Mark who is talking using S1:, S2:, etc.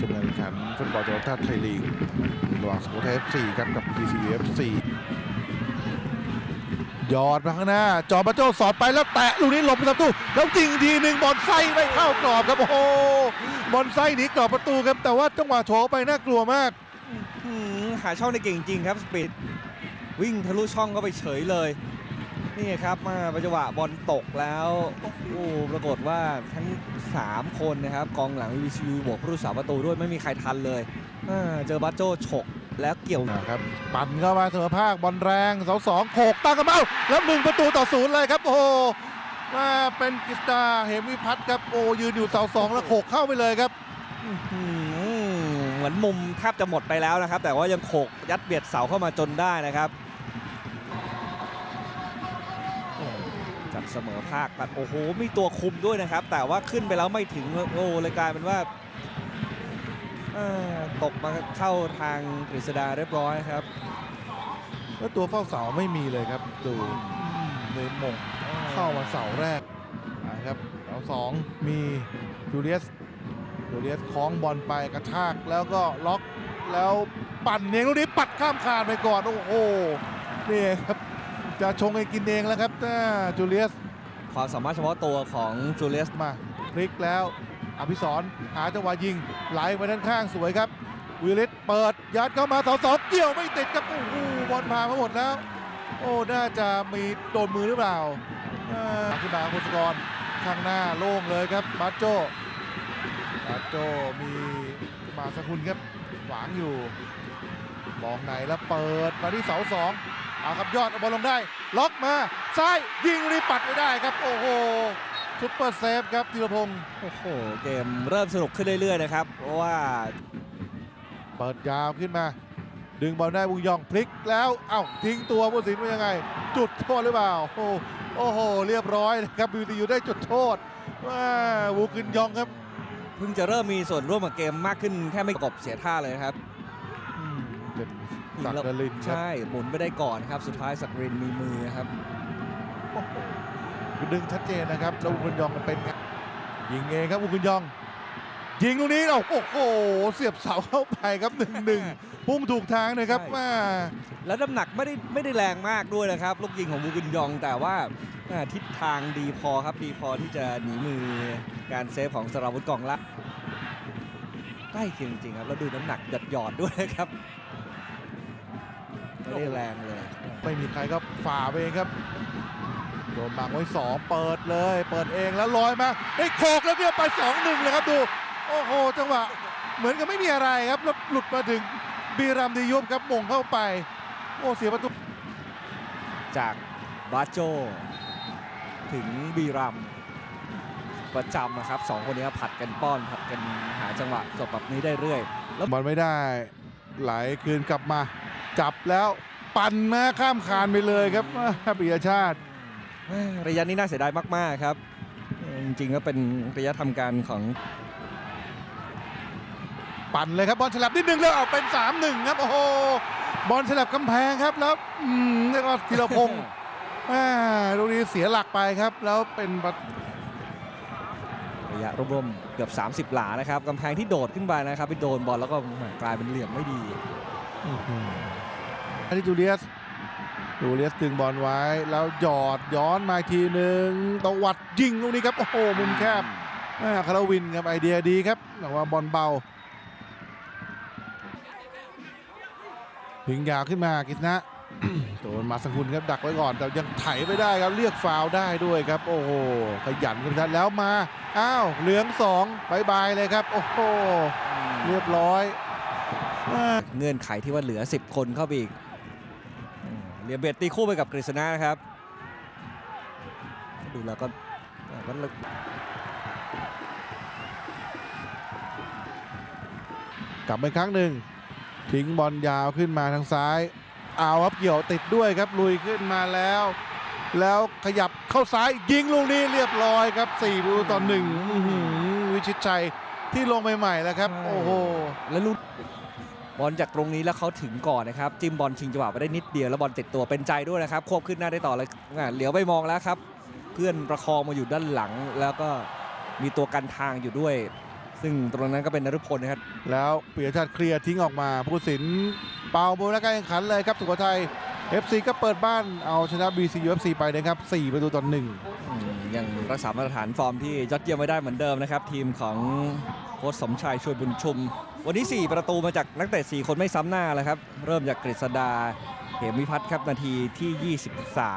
S1: ชมการแข่งขันฟุตบอลโตโยต้าไทยลีกระหว่างสโคเทฟซีครับกับ BCFC ยอดมาข้างหน้า จอร์บาโจสอดไปแล้วแตะลูกนี้หลบประตูแล้วจริงทีหนึ่งบอลไส้ไม่เข้ากรอบครับโอ้โหบอลไส้หนีกรอบประตูครับแต่ว่าจังหวะโฉไปน่ากลัวมาก
S2: หาช่องได้เก่งจริงครับสปีดวิ่งทะลุช่องก็ไปเฉยเลย นี่ครับมาประจังหวะบอลตกแล้วโอ้โหปรากฏว่าทั้ง 3 คนนะครับกองหลังวีซีบวกผู้รักษาประตูด้วยไม่มีใครทันเลยอ่าเจอบัตโจฉกแล้วเกี่ยว
S1: นะครับปั่นเข้ามาเสมอภาคบอลแรงเสาสองโขกตั้งกระเบ้าแล้วหนึ่งประตูต่อศูนย์เลยครับโอ้โหมาเป็นกิสตาเหมวิพัฒน์ครับโอ้ยืนอยู่เสาสองแล้วโขกเข้าไปเลยครับ
S2: อืมเหมือนมุมแทบจะหมดไปแล้วนะครับ แต่ว่ายังโขกยัดเบียดเสาเข้ามาจนได้นะครับ เสมอภาคตัดโอ้โหมีตัวคุมด้วยนะครับ แต่ว่าขึ้นไปแล้วไม่ถึงโอ้เลยกลายเป็นว่าตกมาเข้าทางกฤษดาเรียบร้อยครับ
S1: แล้วตัวเฝ้าเสาไม่มีเลยครับ ดูเลยมงเข้ามาเสาแรกนะครับเสาสองมีจูเลียสจูเลียสคล้องบอลไปกระชากแล้วก็ล็อกแล้วปั่นเองลูกนี้ปัดข้ามคานไปก่อน โอ้โหนี่ครับจะชงให้กินเองแล้วครับถ้าจูเลียส
S2: ความสามารถเฉพาะตัวของจูเลส
S1: มาพลิกแล้วอภิสรหาจังหวะยิงไหลไปด้านข้างสวยครับวิลิตเปิดยัดเข้ามาเสาสองเกี่ยวไม่ติดครับโอ้โหบอลผ่านมาหมดแล้ว โอ้น่าจะมีโดนมือหรือเปล่าอ่าขึ้นมาพงศกรข้างหน้าโล่งเลยครับบาโจบาโจมีมาสกุลครับหวางอยู่มองไหนแล้วเปิดมาที่เสาสอง เอาครับยอดเอาบอลลงได้ ล็อกมาซ้ายยิงรีบปัดไม่ได้ครับ โอ้โหซุปเปอร์เซฟครับธีรพงศ์
S2: โอ้โหเกมเริ่มสนุกขึ้นเรื่อยๆนะครับ เพราะว่า
S1: เปิดยาวขึ้นมา ดึงบอลได้บุงยองพลิกแล้วเอ้าทิ้งตัวผู้สินว่ายังไง จุดโทษหรือเปล่า โอ้โหโอ้โหเรียบร้อยนะครับบิวตี้อยู่ได้จุดโทษว่าวูกินยองครับ
S2: เพิ่งจะเริ่มมีส่วนร่วมกับเกมมากขึ้นแค่ไม่ประกบเสียท่าเลยครับ
S1: อืมเป็น ศักดิ์นรินทร์ครับ
S2: ใช่หมุนไม่ได้ก่อนครับ สุดท้ายสักรินมีมือครับ
S1: โอ้โหดึงชัดเจนนะครับแล้ววูกินยองมันเป็นไงยิงเองครับวูกินยอง ยิงลูกนี้เราโอ้โหเสียบเสาเข้าไปครับหนึ่งหนึ่งพุ่งถูกทางเลยครับ
S2: ใช่
S1: มา
S2: แล้วน้ำหนักไม่ได้ไม่ได้แรงมากด้วยนะครับ ลูกยิงของบูกินยองแต่ว่าอ่าทิศทางดีพอครับดีพอที่จะหนีมือการเซฟของสราวุธกองละใกล้เคียงจริงๆครับ แล้วดูน้ำหนักหยอดหยอดๆด้วยนะครับ ไม่ได้แรงเลย
S1: ไม่มีใครก็ฝ่าไปเองครับโดนบังไว้สองเปิดเลย เปิดเองแล้วลอยมาไอ้ยโขกแล้วเนี่ยไปสองหนึ่งเลยครับดู โอ้โห จังหวะ เหมือนกับไม่มีอะไรครับ แล้วหลุดมาถึงบีรัมดียุบครับมงเข้าไป โอ้เสียประตู
S2: จากบาโจ ถึงบีรัมย์ประจำนะครับสองคนนี้ผัดกันป้อนผัดกันหาจังหวะจบแบบนี้ได้เรื่อย
S1: บอลไม่ได้ไหลคืนกลับมา จับแล้วปั่นมาข้ามคานไปเลยครับอ่าปิยชาติ
S2: เอ้ยระยะนี้น่าเสียดายมาก ๆ ครับเออจริงๆก็เป็นระยะทำการของ
S1: ปั่นเลยครับบอลฉลับนิดนึงแล้วเอาเป็น 3-1 ครับ โอ้โหบอลฉลับกำแพงครับแล้วอืมแล้วก็ธีรพงศ์อ่าลูกนี้เสียหลักไปครับ แล้วเป็นประ
S2: ระยะรวมๆเกือบ 30 หลานะครับกำแพงที่โดดขึ้นไปนะครับไปโดนบอลแล้วก็กลายเป็นเหลี่ยมไม่ดี
S1: อันนี้จูเลียสจูเลียสตึงบอลไว้ แล้วหยอดย้อนมาทีหนึ่งตวัดยิงลูกนี้ครับโอ้โหมุมแคบอ่คาราวินครับไอเดียดีครับแต่ว่าบอลเบาพิงยาวขึ้นมากิษณะโดนมาสังคุณครับดักไว้ก่อนแต่ยังไถไม่ได้ครับเรียกฟาวได้ด้วยครับ โอ้โหขยันกันชัดแล้วมาอ้าวเหลืองสองบายบายเลยครับ โอ้โหเรียบร้อย
S2: เงื่อนไขที่ว่าเหลือ 10 คนเข้าไปอีก เรียมเบตตีคู่ไปกับกฤษณะนะครับ ดูแล้วก็ก็
S1: กลับไปครั้งหนึ่ง ทิ้งบอลยาวขึ้นมาทางซ้าย เอาครับเกี่ยวติดด้วยครับลุยขึ้นมาแล้ว แล้วขยับเข้าซ้ายยิงลูกนี้เรียบร้อยครับ4ประตูต่อหนึ่งอื้อหือวิชิตชัยที่ลงใหม่ๆแล้วครับ โอ้โห
S2: แล้วลูก บอลจากตรงนี้แล้วเขาถึงก่อนนะครับจิ้มบอลชิงจังหวะไปได้นิดเดียวแล้วบอลติดตัวเป็นใจด้วยนะครับควบขึ้นหน้าได้ต่อเลยเหลียวไปมองแล้วครับ เพื่อนประคองมาอยู่ด้านหลัง แล้วก็มีตัวกันทางอยู่ด้วย ซึ่งตรงนั้นก็เป็นนฤพลนะครับ
S1: แล้วเปียชาติเคลียร์ทิ้งออกมาผู้สินเป่ามือและการแข่งขันเลยครับสุโขทัย FC ก็เปิดบ้านเอาชนะ BC UFC ไปนะครับ4ประตูต่อหนึ่ง
S2: ยังรักษามาตรฐานฟอร์มที่ยอดเยี่ยมไว้ได้เหมือนเดิมนะครับ ทีมของโค้ชสมชายช่วยบุญชุม วันนี้ 4 ประตูมาจากนักเตะ4คนไม่ซ้ำหน้าเลยครับ เริ่มจากกฤษดาเหมวิพัฒน์ครับนาทีที่ 23